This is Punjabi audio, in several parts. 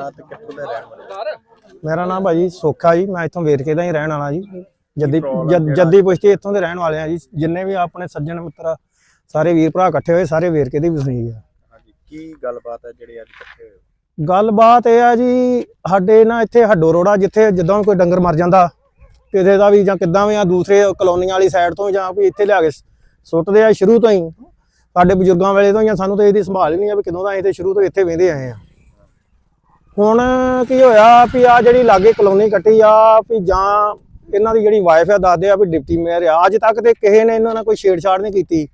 ਨਾਂ ਤੇ ਕਿੱਥੋਂ ਦੇ ਰਹਿਣ ਵਾਲੇ? ਮੇਰਾ ਨਾਮ ਭਾਜੀ ਸੋਖਾ ਜੀ ਮੈਂ ਇੱਥੋਂ ਵੇਰਕੇ ਦਾ ਹੀ ਰਹਿਣ ਵਾਲਾ ਜੀ। ਜੱਦੀ ਜਦ- ਪੁਸ਼ਤੀ ਇੱਥੋਂ ਦੇ ਰਹਿਣ ਵਾਲੇ ਆ ਜੀ। ਜਿੰਨੇ ਵੀ ਆਪਣੇ ਸੱਜਣ ਮਿੱਤਰ ਸਾਰੇ ਵੀਰ ਭਰਾ ਇਕੱਠੇ ਹੋਏ ਸਾਰੇ ਵੇਰਕੇ ਦੇ ਵਸਨੀਕ ਆ। ਹਾਂਜੀ ਕੀ ਗੱਲਬਾਤ ਹੈ ਜਿਹੜੀ ਅੱਜ ਇਕੱਠੇ ਹੋਏ? ਹੋ? ਗੱਲਬਾਤ ਇਹ ਆ ਜੀ ਸਾਡੇ ਨਾ ਇੱਥੇ ਹੱਡੋ ਰੋੜਾ ਜਿੱਥੇ ਜਦੋਂ ਕੋਈ ਡੰਗਰ ਮਰ ਜਾਂਦਾ ਕਿਸੇ ਦਾ ਵੀ ਜਾਂ ਕਿੱਦਾਂ ਵੀ ਆ ਦੂਸਰੇ ਕਲੋਨੀਆਂ ਵਾਲੀ ਸਾਈਡ ਤੋਂ ਜਾਂ ਵੀ ਇੱਥੇ ਲਿਆ ਕੇ ਸੁੱਟਦੇ ਆ ਸ਼ੁਰੂ ਤੋਂ ਹੀ। ਸਾਡੇ ਬਜ਼ੁਰਗਾਂ ਵੇਲੇ ਤੋਂ ਜਾਂ ਸਾਨੂੰ ਤਾਂ ਇਹਦੀ ਸੰਭਾਲ ਹੀ ਨਹੀਂ ਆ ਵੀ ਕਦੋਂ ਦਾ ਅਸੀਂ ਤੇ ਸ਼ੁਰੂ ਤੋਂ ਇੱਥੇ ਵੇਂਦੇ ਆਏ ਆ। ਹੁਣ ਕੀ ਹੋਇਆ ਵੀ ਆ ਜਿਹੜੀ ਲਾਗੇ ਕਲੋਨੀ ਕੱਟੀ ਆ, ਵੀ ਜਾਂ ਇਹਨਾਂ ਦੀ ਜਿਹੜੀ ਵਾਈਫ ਆ, ਦੱਸਦੇ ਆ ਵੀ ਡਿਪਟੀ ਮੇਅਰ ਆ। ਅੱਜ ਤੱਕ ਤੇ ਕਿਸੇ ਨੇ ਇਹਨਾਂ ਨਾਲ ਕੋਈ ਛੇੜਛਾੜ ਨਹੀਂ ਕੀਤੀ।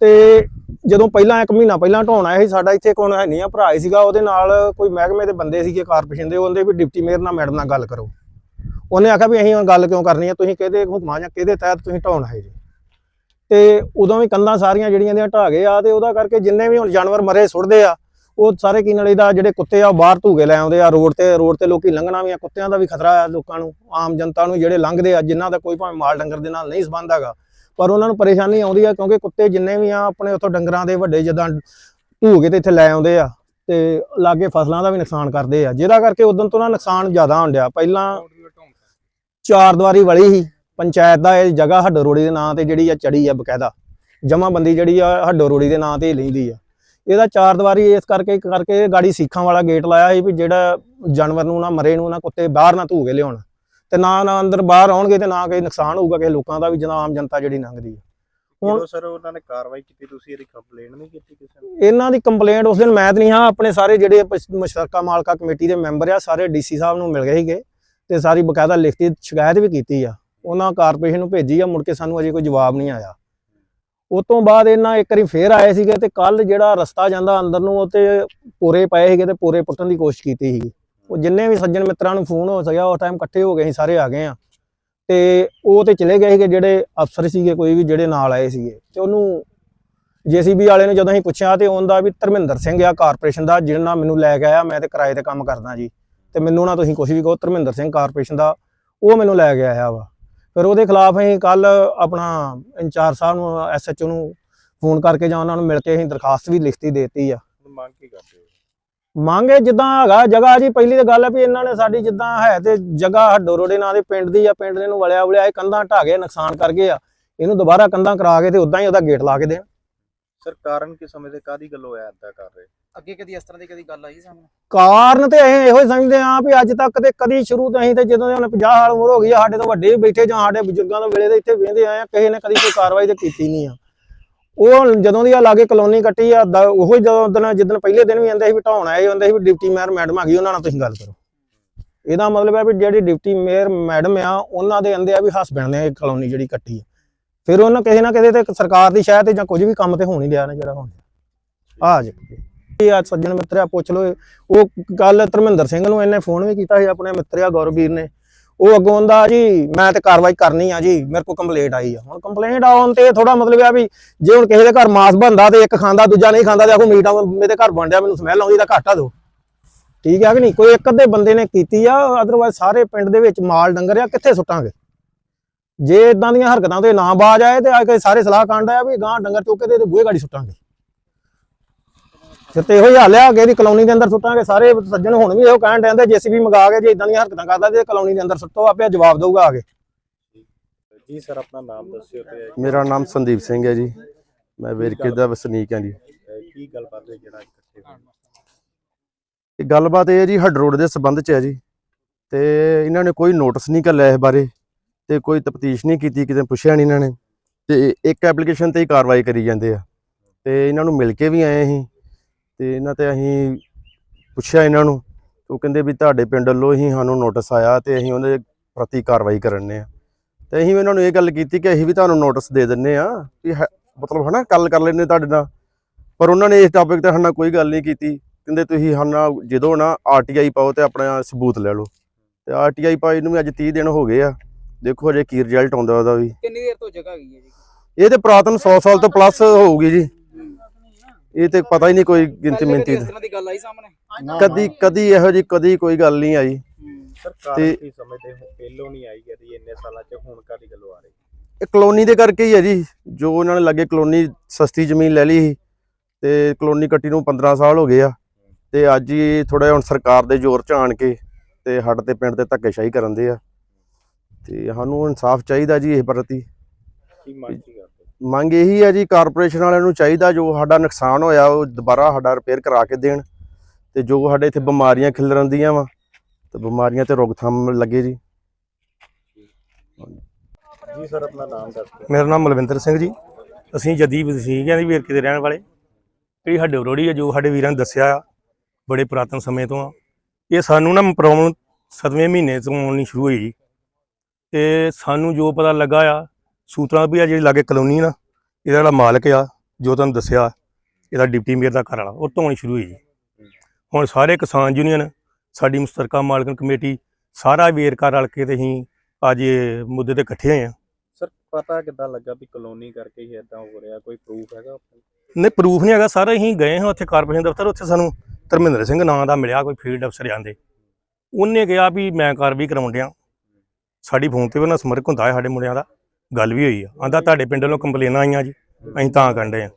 ਤੇ ਜਦੋਂ ਪਹਿਲਾਂ ਇੱਕ ਮਹੀਨਾ ਪਹਿਲਾਂ ਢਾਉਣ ਆਇਆ ਸੀ, ਸਾਡਾ ਇੱਥੇ ਕੋਣ ਹੈ ਨਹੀਂ ਆ, ਭਰਾ ਹੀ ਸੀਗਾ, ਉਹਦੇ ਨਾਲ ਕੋਈ ਮਹਿਕਮੇ ਦੇ ਬੰਦੇ ਸੀਗੇ, ਕਾਰਪੋਰੇਸ਼ਨ ਦੇ, ਉਹਦੇ ਵੀ ਡਿਪਟੀ ਮੇਅਰ ਨਾਲ ਮੈਡਮ ਨਾਲ ਗੱਲ ਕਰੋ। ਉਹਨੇ ਆਖਿਆ ਵੀ ਅਸੀਂ ਹੁਣ ਗੱਲ ਕਿਉਂ ਕਰਨੀ ਹੈ ਤੁਸੀਂ ਕਿਹਦੇ ਹੁਕਮਾਂ ਜਾਂ ਕਿਹਦੇ ਤਹਿਤ ਤੁਸੀਂ ਢਾਉਣ ਆਏ ਜੀ। ਤੇ ਉਦੋਂ ਵੀ ਕੰਧਾਂ ਸਾਰੀਆਂ ਜਿਹੜੀਆਂ ਦੀਆਂ ਢਾਹ ਗਏ ਆ, ਤੇ ਉਹਦਾ ਕਰਕੇ ਜਿੰਨੇ ਵੀ ਹੁਣ ਜਾਨਵਰ ਮਰੇ, ਸੁੱਟਦੇ ਆ ਉਹ ਸਾਰੇ ਕੀ ਨਾਲੇ ਦਾ ਜਿਹੜੇ ਕੁੱਤੇ ਆ ਉਹ ਬਾਹਰ ਧੂਗੇ ਲੈ ਆਉਂਦੇ ਆ ਰੋਡ ਤੇ ਰੋਡ ਤੇ ਲੋਕੀ ਲੰਘਣਾ ਵੀ ਆ, ਕੁੱਤਿਆਂ ਦਾ ਵੀ ਖਤਰਾ ਆ ਲੋਕਾਂ ਨੂੰ, ਆਮ ਜਨਤਾ ਨੂੰ ਜਿਹੜੇ ਲੰਘਦੇ ਆ, ਜਿਨ੍ਹਾਂ ਦਾ ਕੋਈ ਭਾਵੇਂ ਮਾਲ ਡੰਗਰ ਦੇ ਨਾਲ ਨਹੀਂ ਸੰਬੰਧ ਹੈਗਾ, ਪਰ ਉਹਨਾਂ ਨੂੰ ਪਰੇਸ਼ਾਨੀ ਆਉਂਦੀ ਆ ਕਿਉਂਕਿ ਕੁੱਤੇ ਜਿੰਨੇ ਵੀ ਆ ਆਪਣੇ ਉੱਥੋਂ ਡੰਗਰਾਂ ਦੇ ਵੱਡੇ ਜਦਾਂ ਧੂਗੇ ਤੇ ਇੱਥੇ ਲੈ ਆਉਂਦੇ ਆ ਤੇ ਲਾਗੇ ਫਸਲਾਂ ਦਾ ਵੀ ਨੁਕਸਾਨ ਕਰਦੇ ਆ, ਜਿਹਦਾ ਕਰਕੇ ਉਦੋਂ ਤੋਂ ਨਾ ਨੁਕਸਾਨ ਜ਼ਿਆਦਾ ਹੋਣ ਡਿਆ, ਪਹਿਲਾਂ ਚਾਰ ਦੀਵਾਰੀ ਵਾਲੀ ਸੀ, ਪੰਚਾਇਤ ਦਾ ਇਹ ਜਗ੍ਹਾ ਹੱਡੋ ਰੋੜੀ ਦੇ ਨਾਂ ਤੇ ਜਿਹੜੀ ਆ ਚੜੀ ਆ ਬਕਾਇਦਾ, ਜਮਾਬੰਦੀ ਜਿਹੜੀ ਆ ਹੱਡੋ ਰੋੜੀ ਦੇ ਨਾਂ ਤੇ ਹੀ ਲੈਂਦੀ ਆ। ਇਹਦਾ ਚਾਰ ਦੀਵਾਰੀ ਇਸ ਕਰਕੇ ਕਰਕੇ ਗਾੜੀ ਸੀਖਾਂ ਵਾਲਾ ਗੇਟ ਲਾਇਆ ਸੀ ਵੀ ਜਿਹੜਾ ਜਾਨਵਰ ਨੂੰ ਨਾ ਮਰੇ ਨੂੰ ਨਾ ਕੁੱਤੇ ਬਾਹਰ ਨਾ ਧੂਗੇ ਲਿਆਉਣ। ਤੇ ਨਾ ਨਾ ਅੰਦਰ ਬਾਹਰ ਆਉਣਗੇ ਤੇ ਨਾ ਕੋਈ ਨੁਕਸਾਨ ਹੋਊਗਾ ਕਿਸੇ ਲੋਕਾਂ ਦਾ ਵੀ ਜਦੋਂ ਆਮ ਜਨਤਾ ਜਿਹੜੀ ਲੰਘਦੀ ਆ। ਹੁਣ- ਸਰ ਉਹਨਾਂ ਨੇ ਕਾਰਵਾਈ ਕੀਤੀ ਤੁਸੀਂ ਇਹਦੀ ਕੰਪਲੇਂਟ ਨਹੀਂ ਕੀਤੀ ਕਿਸੇ ਨੂੰ? ਇਹਨਾਂ ਦੀ ਕੰਪਲੇਂਟ ਉਸ ਦਿਨ ਮੈਂ ਤਾਂ ਨਹੀਂ ਹਾਂ ਆਪਣੇ ਸਾਰੇ ਜਿਹੜੇ ਮੁਸ਼ਤਰਕਾ ਮਾਲਕਾ ਕਮੇਟੀ ਦੇ ਮੈਂਬਰ ਆ ਸਾਰੇ ਡੀਸੀ ਸਾਹਿਬ ਨੂੰ ਮਿਲ ਗਏ ਸੀਗੇ ਤੇ ਸਾਰੀ ਬਕਾਇਦਾ ਲਿਖਤੀ ਸ਼ਿਕਾਇਤ ਵੀ ਕੀਤੀ ਆ। ਉਹਨਾਂ ਕਾਰਪੋਰੇਸ਼ਨ ਨੂੰ ਭੇਜੀ ਆ ਮੁੜ ਕੇ ਸਾਨੂੰ ਅਜੇ ਕੋਈ ਜਵਾਬ ਨਹੀਂ ਆਇਆ। ਉਸ ਤੋਂ ਬਾਅਦ ਇਹਨਾਂ ਇੱਕ ਵਾਰੀ ਫੇਰ ਆਏ ਸੀਗੇ ਤੇ ਕੱਲ ਜਿਹੜਾ ਰਸਤਾ ਜਾਂਦਾ ਅੰਦਰ ਨੂੰ, ਉਹ ਤੇ ਪੂਰੇ ਪਏ ਸੀਗੇ ਤੇ ਪੂਰੇ ਪੁੱਟਣ ਦੀ ਕੋਸ਼ਿਸ਼ ਕੀਤੀ ਸੀਗੀ। ਉਹ ਜਿੰਨੇ ਵੀ ਸੱਜਣ ਮਿੱਤਰਾਂ ਨੂੰ ਫੋਨ ਹੋ ਸਕਿਆ, ਉਸ ਟਾਈਮ ਇਕੱਠੇ ਹੋ ਗਏ ਸੀ, ਸਾਰੇ ਆ ਗਏ ਆ। ਤੇ ਉਹ ਤੇ ਚਲੇ ਗਏ ਸੀਗੇ, ਜਿਹੜੇ ਅਫਸਰ ਸੀਗੇ, ਕੋਈ ਵੀ ਜਿਹੜੇ ਨਾਲ ਆਏ ਸੀਗੇ। ਤੇ ਉਹਨੂੰ ਜੀਸੀਬੀ ਵਾਲੇ ਨੂੰ ਜਦੋਂ ਅਸੀਂ ਪੁੱਛਿਆ ਤੇ ਉਹਦਾ ਵੀ, ਧਰਮਿੰਦਰ ਸਿੰਘ ਆ ਕਾਰਪੋਰੇਸ਼ਨ ਦਾ ਜਿਹਨਾਂ ਨਾਲ ਮੈਨੂੰ ਲੈ ਕੇ ਆਇਆ, ਮੈਂ ਤੇ ਕਿਰਾਏ ਤੇ ਕੰਮ ਕਰਦਾ ਜੀ। ਤੇ ਮੈਨੂੰ ਨਾ ਤੁਸੀਂ ਕੁਝ ਵੀ ਕਹੋ, ਧਰਮਿੰਦਰ ਸਿੰਘ ਕਾਰਪੋਰੇਸ਼ਨ ਦਾ, ਉਹ ਮੈਨੂੰ ਲੈ ਕੇ ਆਇਆ ਵਾ। ਫਿਰ ਉਹਦੇ ਖਿਲਾਫ ਅਸੀਂ ਕੱਲ ਆਪਣਾ ਇੰਚਾਰਜ ਸਾਹਿਬ ਨੂੰ ਐਸਐਚਓ ਨੂੰ ਫੋਨ ਕਰਕੇ ਜਾਂ ਉਹਨਾਂ ਨੂੰ ਮਿਲ ਕੇ ਅਸੀਂ ਦਰਖਾਸਤ ਵੀ ਲਿਖਤੀ ਦੇਤੀ ਆ। ਮੰਗ ਕੀ ਕਰਦੇ ਹੋ? ਮੰਗੇ ਜਿੱਦਾਂ ਹੈਗਾ ਜਗ੍ਹਾ ਜੀ ਪਹਿਲੀ ਤਾਂ ਗੱਲ ਹੈ ਵੀ ਇਹਨਾਂ ਨੇ ਸਾਡੀ ਜਿੱਦਾਂ ਹੈ ਤੇ ਜਗ੍ਹਾ ਹੱਡੋ ਰੋੜੇ ਨਾਂ ਦੇ ਪਿੰਡ ਦੀ ਆ ਪਿੰਡ ਦੇ ਨੂੰ ਵਲਿਆ ਵਲਿਆ ਇਹ ਕੰਧਾਂ ਢਾਹ ਗਏ ਨੁਕਸਾਨ ਕਰ ਗਏ ਆ। ਇਹਨੂੰ ਦੁਬਾਰਾ ਕੰਧਾਂ ਕਰਾ ਕੇ ਤੇ ਉਦਾਂ ਹੀ ਉਹਦਾ ਗੇਟ ਲਾ ਕੇ ਦੇਣ। ਸਰ ਕਾਰਨ ਕੀ ਸਮਝਦੇ ਕਾਦੀ ਗੱਲ ਹੋਇਆ ਕਰ ਰਹੇ? ਅੱਗੇ ਕਦੀ ਇਸ ਤਰ੍ਹਾਂ ਦੀ ਕਦੀ ਗੱਲ ਆਈ ਸਾਹਮਣੇ? ਕਾਰਨ ਤੇ ਅਸੀਂ ਇਹੋ ਹੀ ਸਮਝਦੇ ਆਂ ਵੀ ਅੱਜ ਤੱਕ ਤੇ ਕਦੀ ਸ਼ੁਰੂ ਤੋਂ ਅਸੀਂ ਤੇ ਜਦੋਂ ਦੇ ਹੁਣ 50 ਸਾਲ ਉਮਰ ਹੋ ਗਈ ਆ, ਸਾਡੇ ਤੋਂ ਵੱਡੇ ਵੀ ਬੈਠੇ ਜਾਂ ਸਾਡੇ ਬਜ਼ੁਰਗਾਂ ਦੇ ਵੇਲੇ ਦੇ ਇੱਥੇ ਵੇਂਦੇ ਆਏ ਆ, ਕਿਸੇ ਨੇ ਕਦੀ ਕੋਈ ਕਾਰਵਾਈ ਤੇ ਕੀਤੀ ਨਹੀਂ ਆ। ਉਹ ਜਦੋਂ ਦੀ ਆ ਲਾਗੇ ਕਲੋਨੀ ਕੱਟੀ ਆ, ਦ- ਉਹੋ ਹੀ ਜਦੋਂ ਦਿਨ, ਜਿੱਦਣ ਪਹਿਲੇ ਦਿਨ ਵੀ ਆਂਦੇ ਸੀ ਵੀ ਢਾਉਣ ਆਏ ਹੁੰਦੇ ਸੀ ਵੀ ਡਿਪਟੀ ਮੇਅਰ ਮੈਡਮ ਆ ਗਈ, ਉਹਨਾਂ ਨਾਲ ਤੁਸੀਂ ਗੱਲ ਕਰੋ। ਇਹਦਾ ਮਤਲਬ ਹੈ ਵੀ ਜਿਹੜੀ ਡਿਪਟੀ ਮੇਅਰ ਮੈਡਮ ਆ, ਉਹਨਾਂ ਦੇ ਆਂਦੇ ਆ ਵੀ ਹਸਬੈਂਡ ਨੇ ਇਹ ਕਲੋਨੀ ਜਿਹੜੀ ਕੱਟੀ ਆ। ਫਿਰ ਉਹਨਾਂ ਕਿਸੇ ਨਾ ਕਿਸੇ ਤੇ ਸਰਕਾਰ ਦੀ ਸ਼ਾਇਦ ਤੇ ਜਾਂ ਕੁਝ ਵੀ ਕੰਮ ਤੇ ਹੋਣ ਹੀ ਲਿਆ ਨਾ ਜਿਹੜਾ ਹੁਣ। ਆ ਜੀ ਆ ਸੱਜਣ ਮਿੱਤਰਿਆ ਪੁੱਛ ਲੋ ਉਹ ਕੱਲ ਧਰਮਿੰਦਰ ਸਿੰਘ ਨੂੰ ਇਹਨੇ ਫੋਨ ਵੀ ਕੀਤਾ ਸੀ ਆਪਣੇ ਮਿੱਤਰਿਆ ਗੌਰਵੀਰ ਨੇ। ਉਹ ਅੱਗੋਂ ਆਂਦਾ ਜੀ, ਮੈਂ ਤੇ ਕਾਰਵਾਈ ਕਰਨੀ ਆ ਜੀ, ਮੇਰੇ ਕੋਲ ਕੰਪਲੇਂਟ ਆਈ ਆ। ਹੁਣ ਕੰਪਲੇਂਟ ਆਉਣ ਤੇ ਥੋੜਾ ਮਤਲਬ ਆ ਵੀ ਜੇ ਹੁਣ ਕਿਸੇ ਦੇ ਘਰ ਮਾਸ ਬੰਦਾ ਤੇ ਇੱਕ ਖਾਂਦਾ, ਦੂਜਾ ਨਹੀਂ ਖਾਂਦਾ ਤੇ ਆਖੋ ਮੀਟ ਮੇਰੇ ਘਰ ਬਣ ਡਿਆ ਮੈਨੂੰ ਸਮੈਲ ਆਉਂਦੀ ਤਾਂ ਘਾਟਾ ਦੋ। ਠੀਕ ਆ ਕਿ ਨਹੀਂ? ਕੋਈ ਇੱਕ ਅੱਧੇ ਬੰਦੇ ਨੇ ਕੀਤੀ ਆ ਅਦਰਵਾਇਜ਼ ਸਾਰੇ ਪਿੰਡ ਦੇ ਵਿੱਚ ਮਾਲ ਡੰਗਰ ਆ, ਕਿੱਥੇ ਸੁੱਟਾਂਗੇ? ਜੇ ਇਦਾਂ ਦੀਆਂ ਹਰਕਤਾਂ ਤੇ ਨਾ ਬਾਜ ਆਏ ਤੇ ਆ ਕੇ ਸਾਰੇ ਸਲਾਹ ਕਾਂਡ ਆ ਵੀ ਗਾਂ ਡੰਗਰ ਚੁੱਕ ਕੇ ਤੇ ਬੂਹੇ ਗਾੜੀ ਸੁੱਟਾਂਗੇ। ਫਿਰ ਤੇ ਇਹੋ ਹੀ ਹਾਲ ਆ ਕਿ ਇਹਦੀ ਕਲੋਨੀ ਦੇ ਅੰਦਰ ਸੁੱਟਾਂਗੇ ਸਾਰੇ ਸੱਜਣ ਹੁਣ ਵੀ ਇਹੋ ਕਹਿਣ ਡਿਆਂਦੇ ਜੀਸੀਬੀ ਮੰਗਾ ਕੇ ਜੇ ਇਦਾਂ ਦੀਆਂ ਹਰਕਤਾਂ ਕਰਦਾ ਤੇ ਕਲੋਨੀ ਦੇ ਅੰਦਰ ਸੁੱਟੋ ਆਪੇ ਜਵਾਬ ਦਊਗਾ ਆ ਕੇ। ਜੀ ਸਰ ਆਪਣਾ ਨਾਮ ਦੱਸਿਓ ਤੇ ਮੇਰਾ ਨਾਮ ਸੰਦੀਪ ਸਿੰਘ ਹੈ ਜੀ। ਮੈਂ ਵੇਰਕੇ ਦਾ ਵਸਨੀਕ ਹਾਂ ਜੀ। ਕੀ ਗੱਲਬਾਤ ਹੈ ਜਿਹੜਾ ਇਕੱਠੇ ਹੋਏ? ਇਹ ਗੱਲਬਾਤ ਇਹ ਹੈ ਜੀ ਹੱਡ ਰੋਡ ਦੇ ਸਬੰਧ 'ਚ ਹੈ ਜੀ। ਤੇ ਇਹਨਾਂ ਨੇ ਕੋਈ ਨੋਟਿਸ ਨਹੀਂ ਕੱਲਿਆ ਇਸ ਬਾਰੇ ਤੇ ਕੋਈ ਤਫਤੀਸ਼ ਨਹੀਂ ਕੀਤੀ ਕਿਤੇ ਪੁੱਛਿਆ ਨਹੀਂ ਇਹਨਾਂ ਨੇ। ਤੇ ਇੱਕ ਐਪਲੀਕੇਸ਼ਨ ਤੇ ਹੀ ਕਾਰਵਾਈ ਕਰੀ ਜਾਂਦੇ ਆ। ਤੇ ਇਹਨਾਂ ਨੂੰ ਮਿਲ ਕੇ ਵੀ ਆਏ ਅਸੀਂ। ਤੇ ਇਹਨਾਂ ਤੇ ਅਸੀਂ ਪੁੱਛਿਆ ਇਹਨਾਂ ਨੂੰ ਉਹ ਕਹਿੰਦੇ ਵੀ ਤੁਹਾਡੇ ਪਿੰਡ ਵੱਲੋਂ ਹੀ ਸਾਨੂੰ ਨੋਟਿਸ ਆਇਆ ਤੇ ਅਸੀਂ ਉਹਦੇ ਪ੍ਰਤੀ ਕਾਰਵਾਈ ਕਰਨੇ ਆ। ਤੇ ਅਸੀਂ ਇਹਨਾਂ ਨੂੰ ਇਹ ਗੱਲ ਕੀਤੀ ਕਿ ਅਸੀਂ ਵੀ ਤੁਹਾਨੂੰ ਨੋਟਿਸ ਦੇ ਦਿੰਨੇ ਆ ਵੀ ਹੈ- ਮਤਲਬ ਹਨਾ ਗੱਲ ਕਰ ਲੈਂਦੇ ਤੁਹਾਡੇ ਨਾਲ। ਪਰ ਉਹਨਾਂ ਨੇ ਇਸ ਟਾਪਿਕ ਤੇ ਸਾਡੇ ਨਾਲ ਕੋਈ ਗੱਲ ਨਹੀਂ ਕੀਤੀ। ਕਹਿੰਦੇ ਤੁਸੀਂ ਹਨਾ ਜਦੋਂ ਨਾ ਆਰਟੀਆਈ ਪਾਓ ਤੇ ਆਪਣਾ ਸਬੂਤ ਲੈ ਲਓ। ਤੇ ਆਰਟੀਆਈ ਪਾਈ ਨੂੰ ਵੀ ਅੱਜ 30 ਦਿਨ ਹੋ ਗਏ ਆ। ਦੇਖੋ ਅਜੇ ਕੀ ਰਿਜ਼ਲਟ ਆਉਂਦਾ ਉਹਦਾ ਵੀ। ਕਿੰਨੀ ਦੇਰ ਤੋਂ ਜਗ੍ਹਾ ਗਈ ਹੈ ਜੀ? ਇਹ ਤੇ ਪੁਰਾਤਨ 100 ਸਾਲ ਤੋਂ ਪਲੱਸ ਹੋਊਗੀ ਜੀ। ਇਹ ਤੇ ਪਤਾ ਹੀ ਨਹੀਂ ਕੋਈ ਗਿਣਤੀ ਮਿੰਤੀ ਕਦੀ ਇਸ ਤਰ੍ਹਾਂ ਦੀ ਗੱਲ ਆਈ ਸਾਹਮਣੇ? ਕਦੀ ਕਦੀ ਇਹੋ ਜੀ ਕਦੀ ਕੋਈ ਗੱਲ ਨਹੀਂ ਆਈ। ਸਰ ਕਾਰਨ ਤੇ- ਕੀ ਸਮਝਦੇ ਹੋ? ਪਹਿਲੋਂ ਨਹੀਂ ਆਈ ਕਦੀ ਇੰਨੇ ਸਾਲਾਂ ਚ ਹੁਣ ਕਾਦੀ ਗੱਲ ਆ ਰਹੀ? ਇਹ ਕਲੋਨੀ ਦੇ ਕਰਕੇ ਹੀ ਹੈ ਜੀ। ਜੋ ਉਹਨਾਂ ਨੇ ਲੱਗੇ ਕਲੋਨੀ ਸਸਤੀ ਜ਼ਮੀਨ ਲੈ ਲਈ ਸੀ। ਤੇ ਕਲੋਨੀ ਕੱਟੀ ਨੂੰ 15 ਸਾਲ ਹੋ ਗਏ ਆ। ਤੇ ਅੱਜ ਹੀ ਥੋੜਾ ਹੁਣ ਸਰਕਾਰ ਦੇ ਜ਼ੋਰ ਚ ਆਣ ਕੇ ਤੇ ਸਾਡੇ ਤੇ ਪਿੰਡ ਤੇ ਧੱਕੇਸ਼ਾਹੀ ਕਰਨ ਦੇ ਆ। ਤੇ ਸਾਨੂੰ ਇਨਸਾਫ ਚਾਹੀਦਾ ਜੀ ਇਸ ਪ੍ਰਤੀ। ਕੀ ਮੰਗ ਮੰਗ ਇਹੀ ਹੈ ਜੀ ਕਾਰਪੋਰੇਸ਼ਨ ਵਾਲਿਆਂ ਨੂੰ ਚਾਹੀਦਾ ਜੋ ਸਾਡਾ ਨੁਕਸਾਨ ਹੋਇਆ ਉਹ ਦੁਬਾਰਾ ਸਾਡਾ ਰਿਪੇਅਰ ਕਰਾ ਕੇ ਦੇਣ ਤੇ ਜੋ ਸਾਡੇ ਇੱਥੇ ਬਿਮਾਰੀਆਂ ਖਿਲਰਨ ਦੀਆਂ ਵਾ ਤੇ ਬਿਮਾਰੀਆਂ ਤੇ ਰੋਕਥਾਮ ਲੱਗੇ ਜੀ। ਜੀ ਸਰ ਆਪਣਾ ਨਾਮ ਦੱਸ ਦਿਓ। ਮੇਰਾ ਨਾਮ ਮਲਵਿੰਦਰ ਸਿੰਘ ਜੀ। ਅਸੀਂ ਜੱਦੀ ਵਸੀਗਿਆਂ ਦੀ ਵੇਰਕੇ ਦੇ ਰਹਿਣ ਵਾਲੇ। ਜਿਹੜੀ ਸਾਡੇ ਰੋੜੀ ਹੈ ਜੋ ਸਾਡੇ ਵੀਰਾਂ ਨੇ ਦੱਸਿਆ ਆ ਬੜੇ ਪੁਰਾਤਨ ਸਮੇਂ ਤੋਂ ਆ। ਇਹ ਸਾਨੂੰ ਨਾ ਪ੍ਰੋਬਲਮ ਸਤਵੇਂ ਮਹੀਨੇ ਤੋਂ ਆਉਣੀ ਸ਼ੁਰੂ ਹੋਈ ਜੀ। ਤੇ ਸਾਨੂੰ ਜੋ ਪਤਾ ਲੱਗਾ ਆ ਸੂਤਰਾਂ ਵੀ ਆ ਜਿਹੜੀ ਲਾਗੇ ਕਲੋਨੀ ਨਾ ਇਹਦਾ ਜਿਹੜਾ ਮਾਲਕ ਆ ਜੋ ਤੁਹਾਨੂੰ ਦੱਸਿਆ ਇਹਦਾ ਡਿਪਟੀ ਮੇਅਰ ਦਾ ਘਰ ਵਾਲਾ ਉਹ ਆਉਣੀ ਸ਼ੁਰੂ ਹੋਈ ਜੀ। ਹੁਣ ਸਾਰੇ ਕਿਸਾਨ ਯੂਨੀਅਨ ਸਾਡੀ ਮੁਸ਼ਤਰਕਾ ਮਾਲਕਨ ਕਮੇਟੀ ਸਾਰਾ ਵੇਰਕਾ ਰਲ ਕੇ ਤੇ ਅਸੀਂ ਅੱਜ ਇਹ ਮੁੱਦੇ ਤੇ ਇਕੱਠੇ ਹੋਏ ਆ। ਸਰ ਪਤਾ ਕਿੱਦਾਂ ਲੱਗਾ ਵੀ ਕਲੋਨੀ ਕਰਕੇ ਹੀ ਇਦਾਂ ਹੋ ਰਿਹਾ ਕੋਈ ਪ੍ਰੂਫ ਹੈਗਾ? ਨਹੀਂ ਪ੍ਰੂਫ ਨਹੀਂ ਹੈਗਾ ਸਾਰਾ ਅਸੀਂ ਗਏ ਹਾਂ ਉੱਥੇ ਕਾਰਪੋਰੇਸ਼ਨ ਦਫ਼ਤਰ ਉੱਥੇ ਸਾਨੂੰ ਧਰਮਿੰਦਰ ਸਿੰਘ ਨਾਂ ਦਾ ਮਿਲਿਆ ਕੋਈ ਫੀਲਡ ਅਫਸਰ ਜਾਂਦੇ ਉਹਨੇ ਕਿਹਾ ਵੀ ਮੈਂ ਕਾਰਵਾਈ ਕਰਾਉਣ ਡਿਆ। ਸਾਡੀ ਫੋਨ ਤੇ ਉਹਨਾਂ ਸੰਪਰਕ ਹੁੰਦਾ ਹੈ ਸਾਡੇ ਮੁੰਡਿਆਂ ਦਾ। ਗੱਲ ਵੀ ਹੋਈ ਆ। ਆਂਦਾ ਤੁਹਾਡੇ ਪਿੰਡ ਵੱਲੋਂ ਕੰਪਲੇਨਾਂ ਆਈਆਂ ਜੀ। ਅਸੀਂ ਤਾਂ ਡਏ ਆ।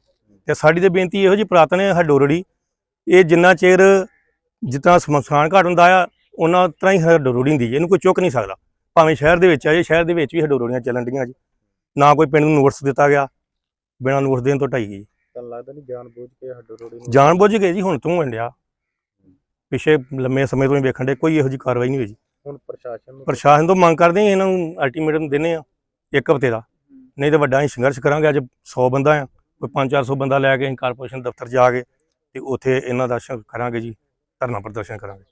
ਤੇ ਸਾਡੀ ਤੇ ਬੇਨਤੀ ਇਹੋ ਜੀ ਪੁਰਾਤਨ ਹੈ ਹਡੋਰੜੀ ਇਹ ਜਿੰਨਾ ਚਿਰ ਜਿੱਦਾਂ ਸਮਸਾਨ ਘਾਟ ਹੁੰਦਾ ਆ ਉਹਨਾਂ ਤਰ੍ਹਾਂ ਹੀ ਹਡੋਰੜੀ ਹੁੰਦੀ ਹੈ ਇਹਨੂੰ ਕੋਈ ਚੁੱਕ ਨਹੀਂ ਸਕਦਾ। ਭਾਵੇਂ ਸ਼ਹਿਰ ਦੇ ਵਿੱਚ ਆ ਇਹ ਸ਼ਹਿਰ ਦੇ ਵਿੱਚ ਵੀ ਹਡੋਰੜੀਆਂ ਚੱਲਣ ਡੀਆਂ ਜੀ। ਨਾ ਕੋਈ ਪਿੰਡ ਨੂੰ ਨੋਟਿਸ ਦਿੱਤਾ ਗਿਆ ਬਿਨਾਂ ਨੋਟਿਸ ਦੇਣ ਤੋਂ ਢਾਈ ਗਈ। ਤਾਂ ਲੱਗਦਾ ਨਹੀਂ ਜਾਣ ਬੁੱਝ ਕੇ ਹੱਡੋ ਰੋੜੀ ਨੂੰ ਜਾਣ ਬੁੱਝ ਕੇ ਜੀ ਹੁਣ ਤੂੰ ਵੰਡਿਆ ਪਿਛੇ ਲੰਮੇ ਸਮੇਂ ਤੋਂ ਹੀ ਵੇਖਣ ਦੇ ਕੋਈ ਇਹੋ ਜੀ ਕਾਰਵਾਈ ਨਹੀਂ ਹੋਈ ਜੀ। ਹੁਣ ਪ੍ਰਸ਼ਾਸਨ ਨੂੰ ਪ੍ਰਸ਼ਾਸਨ ਤੋਂ ਮੰਗ ਕਰਦੇ ਇਹਨਾਂ ਨੂੰ ਅਲਟੀਮੇਟਮ ਦਿੰਨੇ ਆ। ਇੱਕ ਹਫ਼ਤੇ ਦਾ। ਨਹੀਂ ਤਾਂ ਵੱਡਾ ਅਸੀਂ ਸੰਘਰਸ਼ ਕਰਾਂਗੇ ਅੱਜ 100 ਬੰਦਾ ਆ ਕੋਈ 5-400 ਬੰਦਾ ਲੈ ਕੇ ਅਸੀਂ ਕਾਰਪੋਰੇਸ਼ਨ ਦਫ਼ਤਰ ਜਾ ਕੇ ਤੇ ਉੱਥੇ ਇਹਨਾਂ ਦਾ ਕਰਾਂਗੇ ਜੀ ਧਰਨਾ ਪ੍ਰਦਰਸ਼ਨ ਕਰਾਂਗੇ।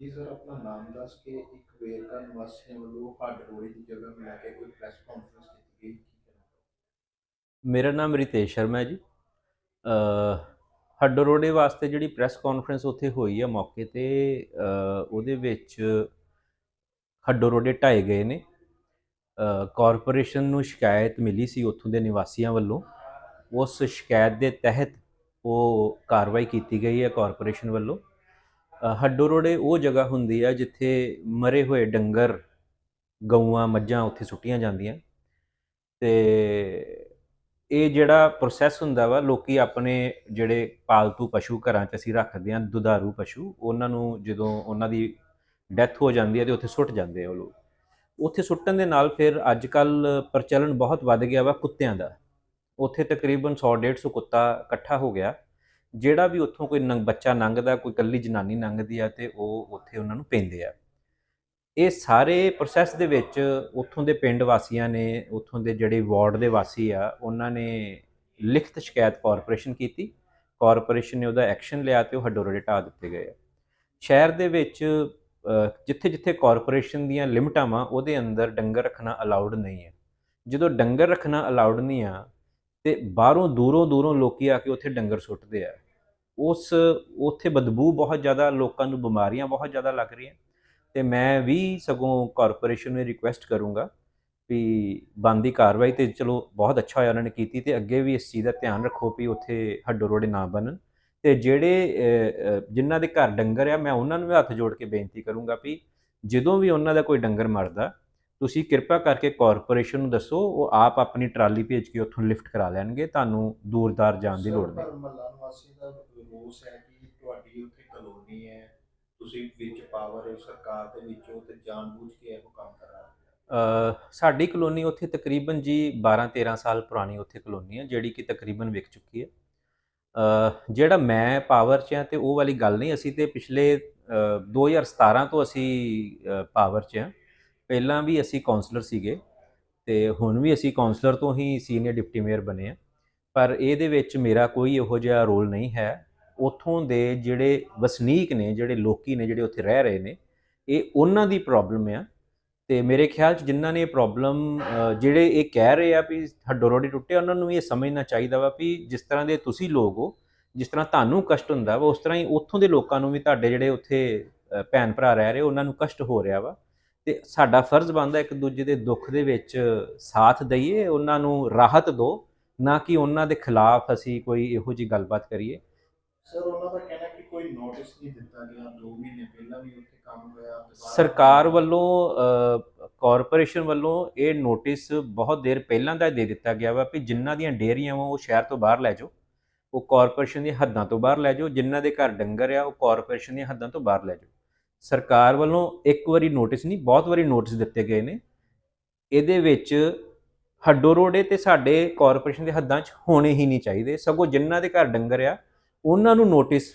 ਜੀ ਸਰ ਆਪਣਾ ਨਾਮ ਦੱਸ ਕੇ ਇੱਕ ਵੇਰਕਾ ਨਿਵਾਸੀਆਂ ਵੱਲੋਂ ਹੱਡ ਰੋੜੀ ਦੀ ਜਗ੍ਹਾ ਨੂੰ ਲੈ ਕੇ ਕੋਈ ਪ੍ਰੈਸ ਕਾਨਫਰੰਸ ਕੀਤੀ ਗਈ ਕੀ ਕਹਿਣਾ ਮੇਰਾ ਨਾਮ ਰਿਤੇਸ਼ ਸ਼ਰਮਾ ਹੈ ਜੀ। ਅ ਹੱਡੋ ਰੋਡੇ ਵਾਸਤੇ ਜਿਹੜੀ ਪ੍ਰੈਸ ਕਾਨਫਰੰਸ ਉੱਥੇ ਹੋਈ ਹੈ ਮੌਕੇ ਤੇ ਉਹਦੇ ਵਿੱਚ ਹੱਡੋ ਰੋਡੇ ਢਾਏ ਗਏ ਨੇ। ਕਾਰਪੋਰੇਸ਼ਨ ਨੂੰ ਸ਼ਿਕਾਇਤ ਮਿਲੀ ਸੀ ਉੱਥੋਂ ਦੇ ਨਿਵਾਸੀਆਂ ਵੱਲੋਂ। ਉਸ ਸ਼ਿਕਾਇਤ ਦੇ ਤਹਿਤ ਉਹ ਕਾਰਵਾਈ ਕੀਤੀ ਗਈ ਹੈ ਕਾਰਪੋਰੇਸ਼ਨ ਵੱਲੋਂ। ਹੱਡੋ ਰੋਡੇ ਉਹ ਜਗ੍ਹਾ ਹੁੰਦੀ ਹੈ ਜਿੱਥੇ ਮਰੇ ਹੋਏ ਡੰਗਰ, ਗਊਆਂ, ਮੱਝਾਂ ਉੱਥੇ ਸੁੱਟੀਆਂ ਜਾਂਦੀਆਂ। ਤੇ ਇਹ ਜਿਹੜਾ ਪ੍ਰੋਸੈਸ ਹੁੰਦਾ ਵਾ, ਲੋਕੀ ਆਪਣੇ ਜਿਹੜੇ ਪਾਲਤੂ ਪਸ਼ੂ ਘਰਾਂ 'ਚ ਅਸੀਂ ਰੱਖਦੇ ਹਾਂ, ਦੁਧਾਰੂ ਪਸ਼ੂ, ਉਹਨਾਂ ਨੂੰ ਜਦੋਂ ਉਹਨਾਂ ਦੀ ਡੈਥ ਹੋ ਜਾਂਦੀ ਹੈ ਤੇ ਉੱਥੇ ਸੁੱਟ ਜਾਂਦੇ ਆ ਉਹ ਲੋਕ। ਉੱਥੇ ਸੁੱਟਣ ਦੇ ਨਾਲ ਫਿਰ ਅੱਜ ਕੱਲ ਪ੍ਰਚਲਨ ਬਹੁਤ ਵੱਧ ਗਿਆ ਵਾ ਕੁੱਤਿਆਂ ਦਾ। ਉੱਥੇ ਤਕਰੀਬਨ 100 150 ਕੁੱਤਾ ਇਕੱਠਾ ਹੋ ਗਿਆ। ਜਿਹੜਾ ਵੀ ਉੱਥੋਂ ਕੋਈ ਨੰਗ, ਬੱਚਾ ਲੰਘਦਾ ਕੋਈ ਕੱਲੀ ਜਨਾਨੀ ਲੰਘਦੀ ਆ ਤੇ ਉਹ ਉੱਥੇ ਉਹਨਾਂ ਨੂੰ ਪੈਂਦੇ ਆ। ਇਹ ਸਾਰੇ ਪ੍ਰੋਸੈਸ ਦੇ ਵਿੱਚ ਉੱਥੋਂ ਦੇ ਪਿੰਡ ਵਾਸੀਆਂ ਨੇ, ਉੱਥੋਂ ਦੇ ਜਿਹੜੇ ਵਾਰਡ ਦੇ ਵਾਸੀ ਆ, ਉਹਨਾਂ ਨੇ ਲਿਖਤ ਸ਼ਿਕਾਇਤ ਕਾਰਪੋਰੇਸ਼ਨ ਕੀਤੀ। ਕਾਰਪੋਰੇਸ਼ਨ ਨੇ ਉਹਦਾ ਐਕਸ਼ਨ ਲਿਆ ਤੇ ਉਹ ਹਡੋਰੇ ਢਾਹ ਦਿੱਤੇ ਗਏ ਆ। ਸ਼ਹਿਰ ਦੇ ਵਿੱਚ ਜਿੱਥੇ ਜਿੱਥੇ ਕਾਰਪੋਰੇਸ਼ਨ ਦੀਆਂ ਲਿਮਟਾਂ ਵਾ, ਉਹਦੇ ਅੰਦਰ ਡੰਗਰ ਰੱਖਣਾ ਅਲਾਉਡ ਨਹੀਂ ਹੈ। ਜਦੋਂ ਡੰਗਰ ਰੱਖਣਾ ਅਲਾਉਡ ਨਹੀਂ ਆ, ਤੇ ਬਾਹਰੋਂ ਦੂਰੋਂ ਦੂਰੋਂ ਲੋਕੀ ਆ ਕੇ ਉੱਥੇ ਡੰਗਰ ਸੁੱਟਦੇ ਆ। ਉਸ, ਉੱਥੇ ਬਦਬੂ ਬਹੁਤ ਜ਼ਿਆਦਾ, ਲੋਕਾਂ ਨੂੰ ਬਿਮਾਰੀਆਂ ਬਹੁਤ ਜ਼ਿਆਦਾ ਲੱਗ ਰਹੀਆਂ। ਤੇ ਮੈਂ ਵੀ ਸਗੋਂ ਕਾਰਪੋਰੇਸ਼ਨ ਨੂੰ ਰਿਕੁਐਸਟ ਕਰੂੰਗਾ ਵੀ ਬੰਦੀ ਕਾਰਵਾਈ ਤੇ ਚਲੋ ਬਹੁਤ ਅੱਛਾ ਹੋਇਆ ਉਹਨਾਂ ਨੇ ਕੀਤੀ ਤੇ ਅੱਗੇ ਵੀ ਇਸ ਚੀਜ਼ ਦਾ ਧਿਆਨ ਰੱਖੋ ਵੀ ਉੱਥੇ ਹੱਡੋ ਰੋੜੇ ਨਾ ਬਣਨ। ਤੇ ਜਿਹੜੇ ਜਿਨ੍ਹਾਂ ਦੇ ਘਰ ਡੰਗਰ ਆ ਮੈਂ ਉਹਨਾਂ ਨੂੰ ਵੀ ਹੱਥ ਜੋੜ ਕੇ ਬੇਨਤੀ ਕਰੂੰਗਾ ਵੀ ਜਦੋਂ ਵੀ ਉਹਨਾਂ ਦਾ ਕੋਈ ਡੰਗਰ ਮਰਦਾ ਤੁਸੀਂ ਕਿਰਪਾ ਕਰਕੇ ਕਾਰਪੋਰੇਸ਼ਨ ਨੂੰ ਦੱਸੋ ਉਹ ਆਪ ਆਪਣੀ ਟਰਾਲੀ ਭੇਜ ਕੇ ਉੱਥੋਂ ਲਿਫਟ ਕਰਾ ਲੈਣਗੇ ਤੁਹਾਨੂੰ ਦੂਰਦਾਰ ਜਾਣ ਦੀ ਲੋੜ ਨਹੀਂ। ਮਹੱਲਾ ਨਿਵਾਸੀ ਦਾ ਰੋਸ ਹੈ ਕਿ ਤੁਹਾਡੀ ਉੱਥੇ ਕਲੋਨੀ ਹੈ ਤੁਸੀਂ ਵਿੱਚ ਪਾਵਰ ਸਰਕਾਰ ਦੇ ਵਿੱਚੋਂ ਤੇ ਜਾਣਬੁੱਝ ਕੇ ਇਹੋ ਕੰਮ ਕਰ ਰਹੇ ਹੋ। ਸਾਡੀ ਕਲੋਨੀ ਉੱਥੇ ਤਕਰੀਬਨ ਜੀ 12 13 ਸਾਲ ਪੁਰਾਣੀ ਉੱਥੇ ਕਲੋਨੀ ਹੈ ਜਿਹੜੀ ਕਿ ਤਕਰੀਬਨ ਵਿਕ ਚੁੱਕੀ ਹੈ। ਜਿਹੜਾ ਮੈਂ ਪਾਵਰ 'ਚ ਹਾਂ ਤੇ ਉਹ ਵਾਲੀ ਗੱਲ ਨਹੀਂ ਅਸੀਂ ਤੇ ਪਿਛਲੇ ਅ, 2017 ਤੋਂ ਅਸੀਂ ਪਾਵਰ 'ਚ ਹਾਂ। ਪਹਿਲਾਂ ਵੀ ਅਸੀਂ ਕਾਉਂਸਲਰ ਸੀਗੇ ਤੇ ਹੁਣ ਵੀ ਅਸੀਂ ਕਾਉਂਸਲਰ ਤੋਂ ਹੀ ਸੀਨੀਅਰ ਡਿਪਟੀ ਮੇਅਰ ਬਣੇ ਆ ਪਰ ਇਹਦੇ ਵਿੱਚ ਮੇਰਾ ਕੋਈ ਇਹੋ ਜਿਹਾ ਰੋਲ ਨਹੀਂ ਹੈ। ਉੱਥੋਂ ਦੇ ਜਿਹੜੇ ਵਸਨੀਕ ਨੇ ਜਿਹੜੇ ਲੋਕੀ ਨੇ ਜਿਹੜੇ ਉੱਥੇ ਰਹਿ ਰਹੇ ਨੇ ਇਹ ਉਹਨਾਂ ਦੀ ਪ੍ਰੋਬਲਮ ਆ। ਤੇ ਮੇਰੇ ਖਿਆਲ ਚ ਜਿਨ੍ਹਾਂ ਨੇ ਇਹ ਪ੍ਰੋਬਲਮ ਜਿਹੜੇ ਇਹ ਕਹਿ ਰਹੇ ਆ ਵੀ ਹੱਡੋ ਰੋਡੀ ਟੁੱਟੇ ਉਹਨਾਂ ਨੂੰ ਇਹ ਸਮਝਣਾ ਚਾਹੀਦਾ ਵਾ ਵੀ ਜਿਸ ਤਰ੍ਹਾਂ ਦੇ ਤੁਸੀਂ ਲੋਕ ਹੋ, ਜਿਸ ਤਰ੍ਹਾਂ ਤੁਹਾਨੂੰ ਕਸ਼ਟ ਹੁੰਦਾ ਵਾ, ਉਸ ਤਰ੍ਹਾਂ ਹੀ ਉੱਥੋਂ ਦੇ ਲੋਕਾਂ ਨੂੰ ਵੀ ਤੁਹਾਡੇ ਜਿਹੜੇ ਉੱਥੇ ਭੈਣ ਭਰਾ ਰਹਿ ਰਹੇ, ਉਹਨਾਂ ਨੂੰ ਕਸ਼ਟ ਹੋ ਰਿਹਾ ਵਾ। ਤੇ ਸਾਡਾ ਫਰਜ਼ ਬਣਦਾ ਇੱਕ ਦੂਜੇ ਦੇ ਦੁੱਖ ਦੇ ਵਿੱਚ ਸਾਥ ਦਈਏ, ਉਹਨਾਂ ਨੂੰ ਰਾਹਤ ਦਿਓ, ਨਾ ਕਿ ਉਹਨਾਂ ਦੇ ਖਿਲਾਫ ਅਸੀਂ ਕੋਈ ਇਹੋ ਜੀ ਗੱਲਬਾਤ ਕਰੀਏ। ਸਰ, ਉਹਨਾਂ ਦਾ ਕਹਿਣਾ ਕਿ ਕੋਈ ਨੋਟਿਸ ਨਹੀਂ ਦਿੱਤਾ ਗਿਆ। 2 ਮਹੀਨੇ ਪਹਿਲਾਂ ਵੀ ਉੱਥੇ ਕੰਮ ਹੋਇਆ ਦੁਬਾਰਾ ਸਰਕਾਰ ਵੱਲੋਂ ਕਾਰਪੋਰੇਸ਼ਨ ਵੱਲੋਂ ਇਹ ਨੋਟਿਸ ਬਹੁਤ ਦੇਰ ਪਹਿਲਾਂ ਦਾ ਦੇ ਦਿੱਤਾ ਗਿਆ ਵਾ ਵੀ ਜਿਨ੍ਹਾਂ ਦੀਆਂ ਡੇਅਰੀਆਂ ਵਾ ਉਹ ਸ਼ਹਿਰ ਤੋਂ ਬਾਹਰ ਲੈ ਜਾਓ। ਉਹ ਕਾਰਪੋਰੇਸ਼ਨ ਦੀਆਂ ਹੱਦਾਂ ਤੋਂ ਬਾਹਰ ਲੈ ਜਾਓ ਜਿਨ੍ਹਾਂ ਦੇ ਘਰ ਡੰਗਰ ਆ ਉਹ ਕਾਰਪੋਰੇਸ਼ਨ ਦੀਆਂ ਹੱਦਾਂ ਤੋਂ ਬਾਹਰ ਲੈ ਜਾਓ। ਸਰਕਾਰ ਵੱਲੋਂ ਇੱਕ ਵਾਰੀ ਨੋਟਿਸ ਨਹੀਂ, ਬਹੁਤ ਵਾਰੀ ਨੋਟਿਸ ਦਿੱਤੇ ਗਏ ਨੇ। ਇਹਦੇ ਵਿੱਚ ਹੱਡੋ ਰੋੜੇ ਤੇ ਸਾਡੇ ਕਾਰਪੋਰੇਸ਼ਨ ਦੇ ਹੱਦਾਂ 'ਚ ਹੋਣੇ ਹੀ ਨਹੀਂ ਚਾਹੀਦੇ। ਸਗੋਂ ਜਿਨ੍ਹਾਂ ਦੇ ਘਰ ਡੰਗਰ ਆ ਉਹਨਾਂ ਨੂੰ ਨੋਟਿਸ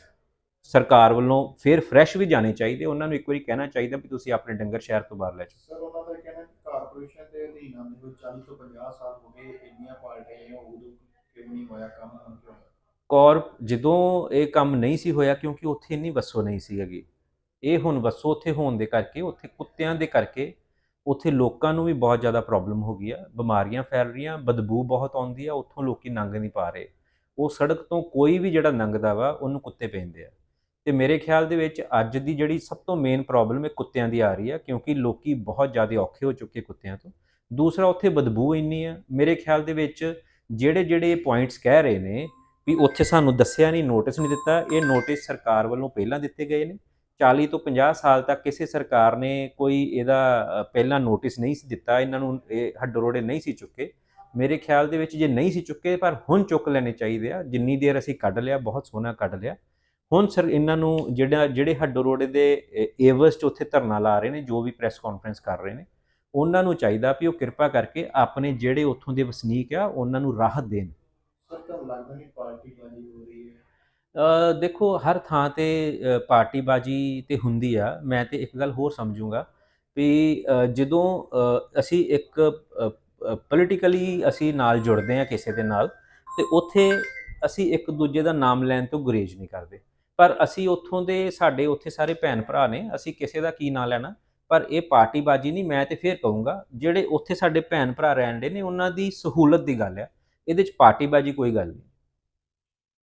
ਸਰਕਾਰ ਵੱਲੋਂ ਫਿਰ ਫਰੈਸ਼ ਵੀ ਜਾਣੇ ਚਾਹੀਦੇ ਉਹਨਾਂ ਨੂੰ ਇੱਕ ਵਾਰੀ ਕਹਿਣਾ ਚਾਹੀਦਾ ਵੀ ਤੁਸੀਂ ਆਪਣੇ ਡੰਗਰ ਸ਼ਹਿਰ ਤੋਂ ਬਾਹਰ ਲੈ ਜਾਓ। ਸਰ ਉਹਨਾਂ ਦਾ ਕਹਿਣਾ ਕਿ ਕਾਰਪੋਰੇਸ਼ਨ ਦੇ ਅਧੀਨ ਆਉਂਦੇ ਹੋਏ 40 ਤੋਂ 50 ਸਾਲ ਹੋ ਗਏ ਇੰਨੀਆਂ ਪਾਰਟੀਆਂ ਉਦੋਂ ਕਿਉਂ ਨਹੀਂ ਹੋਇਆ ਕੰਮ ਹੁਣ ਕਿਉਂ? ਕੌਰ ਜਦੋਂ ਇਹ ਕੰਮ ਨਹੀਂ ਸੀ ਹੋਇਆ ਕਿਉਂਕਿ ਉੱਥੇ ਇੰਨੀ ਵਸੋ ਨਹੀਂ ਸੀ ਹੈਗੀ। ਇਹ ਹੁਣ ਵਸੋ ਉੱਥੇ ਹੋਣ ਦੇ ਕਰਕੇ ਉੱਥੇ ਕੁੱਤਿਆਂ ਦੇ ਕਰਕੇ ਉੱਥੇ ਲੋਕਾਂ ਨੂੰ ਵੀ ਬਹੁਤ ਜ਼ਿਆਦਾ ਪ੍ਰੋਬਲਮ ਹੋ ਗਈ ਆ। ਬਿਮਾਰੀਆਂ ਫੈਲ ਰਹੀਆਂ ਬਦਬੂ ਬਹੁਤ ਆਉਂਦੀ ਆ ਉੱਥੋਂ ਲੋਕੀ ਲੰਘ ਨਹੀਂ ਪਾ ਰਹੇ। ਉਹ ਸੜਕ ਤੋਂ ਕੋਈ ਵੀ ਜਿਹੜਾ ਲੰਘਦਾ ਵਾ, ਉਹਨੂੰ ਕੁੱਤੇ ਪੈਂਦੇ ਆ। ਤੇ ਮੇਰੇ ਖਿਆਲ ਦੇ ਵਿੱਚ ਅੱਜ ਦੀ ਜਿਹੜੀ ਸਭ ਤੋਂ ਮੇਨ ਪ੍ਰੋਬਲਮ ਹੈ ਕੁੱਤਿਆਂ ਦੀ ਆ ਰਹੀ ਆ, ਕਿਉਂਕਿ ਲੋਕੀ ਬਹੁਤ ਜ਼ਿਆਦਾ ਔਖੇ ਹੋ ਚੁੱਕੇ ਕੁੱਤਿਆਂ ਤੋਂ। ਦੂਸਰਾ, ਉੱਥੇ ਬਦਬੂ ਇੰਨੀ ਆ। ਮੇਰੇ ਖਿਆਲ ਦੇ ਵਿੱਚ ਜਿਹੜੇ ਜਿਹੜੇ ਪੁਆਇੰਟਸ ਕਹਿ ਰਹੇ ਨੇ ਵੀ ਉੱਥੇ ਸਾਨੂੰ ਦੱਸਿਆ ਨਹੀਂ ਨੋਟਿਸ ਨਹੀਂ ਦਿੱਤਾ, ਇਹ ਨੋਟਿਸ ਸਰਕਾਰ ਵੱਲੋਂ ਪਹਿਲਾਂ ਦਿੱਤੇ ਗਏ ਨੇ। 40 ਤੋਂ 50 ਸਾਲ ਤੱਕ ਕਿਸੇ ਸਰਕਾਰ ਨੇ ਕੋਈ ਇਹਦਾ ਪਹਿਲਾਂ ਨੋਟਿਸ ਨਹੀਂ ਸੀ ਦਿੱਤਾ, ਇਹਨਾਂ ਨੂੰ ਇਹ ਹੱਡਰੋੜੇ ਨਹੀਂ ਸੀ ਚੁੱਕੇ। ਮੇਰੇ ਖਿਆਲ ਦੇ ਵਿੱਚ ਜੇ ਨਹੀਂ ਸੀ ਚੁੱਕੇ ਪਰ ਹੁਣ ਚੁੱਕ ਲੈਣੇ ਚਾਹੀਦੇ ਆ। ਜਿੰਨੀ ਦੇਰ ਅਸੀਂ ਕੱਢ ਲਿਆ ਬਹੁਤ ਸੋਹਣਾ ਕੱਢ ਲਿਆ। ਹੁਣ ਸਰ ਇਹਨਾਂ ਨੂੰ ਜਿਹੜਾ ਜਿਹੜੇ ਹੱਡਰੋੜੇ ਦੇ ਏਵਰਸ 'ਚ ਉੱਥੇ ਧਰਨਾ ਲਾ ਰਹੇ ਨੇ ਜੋ ਵੀ ਪ੍ਰੈਸ ਕਾਨਫਰੰਸ ਕਰ ਰਹੇ ਨੇ ਉਹਨਾਂ ਨੂੰ ਚਾਹੀਦਾ ਵੀ ਉਹ ਕਿਰਪਾ ਕਰਕੇ ਆਪਣੇ ਜਿਹੜੇ ਉੱਥੋਂ ਦੇ ਵਸਨੀਕ ਆ ਉਹਨਾਂ ਨੂੰ ਰਾਹਤ ਦੇਣ। ਸਰ ਤੁਹਾਨੂੰ ਲੱਗਦਾ ਨਹੀਂ ਪਾਰਟੀ ਬਾਜੀ ਹੋ ਰਹੀ ਹੈ? ਅ, ਦੇਖੋ ਹਰ ਥਾਂ ਤੇ ਪਾਰਟੀਬਾਜੀ ਤੇ ਹੁੰਦੀ ਆ। ਮੈਂ ਤੇ ਇੱਕ ਗੱਲ ਹੋਰ ਸਮਝੂੰਗਾ ਵੀ ਜਦੋਂ ਅਸੀਂ ਇੱਕ ਪੋਲੀਟੀਕਲੀ ਅਸੀਂ ਨਾਲ ਜੁੜਦੇ ਹਾਂ ਕਿਸੇ ਦੇ ਨਾਲ ਤੇ ਉੱਥੇ ਅਸੀਂ ਇੱਕ ਦੂਜੇ ਦਾ ਨਾਮ ਲੈਣ ਤੋਂ ਗੁਰੇਜ਼ ਨਹੀਂ ਕਰਦੇ। ਪਰ ਅਸੀਂ ਉੱਥੋਂ ਦੇ ਸਾਡੇ ਉੱਥੇ ਸਾਰੇ ਭੈਣ ਭਰਾ ਨੇ, ਅਸੀਂ ਕਿਸੇ ਦਾ ਕੀ ਨਾਂ ਲੈਣਾ, ਪਰ ਇਹ ਪਾਰਟੀਬਾਜੀ ਨਹੀਂ, ਮੈਂ ਤੇ ਫੇਰ ਕਹੂੰਗਾ, ਜਿਹੜੇ ਉੱਥੇ ਸਾਡੇ ਭੈਣ ਭਰਾ ਰਹਿਣ ਦੇ ਨੇ, ਉਹਨਾਂ ਦੀ ਸਹੂਲਤ ਦੀ ਗੱਲ ਆ। ਇਹਦੇ ਚ ਪਾਰਟੀਬਾਜੀ ਕੋਈ ਗੱਲ ਨਹੀਂ।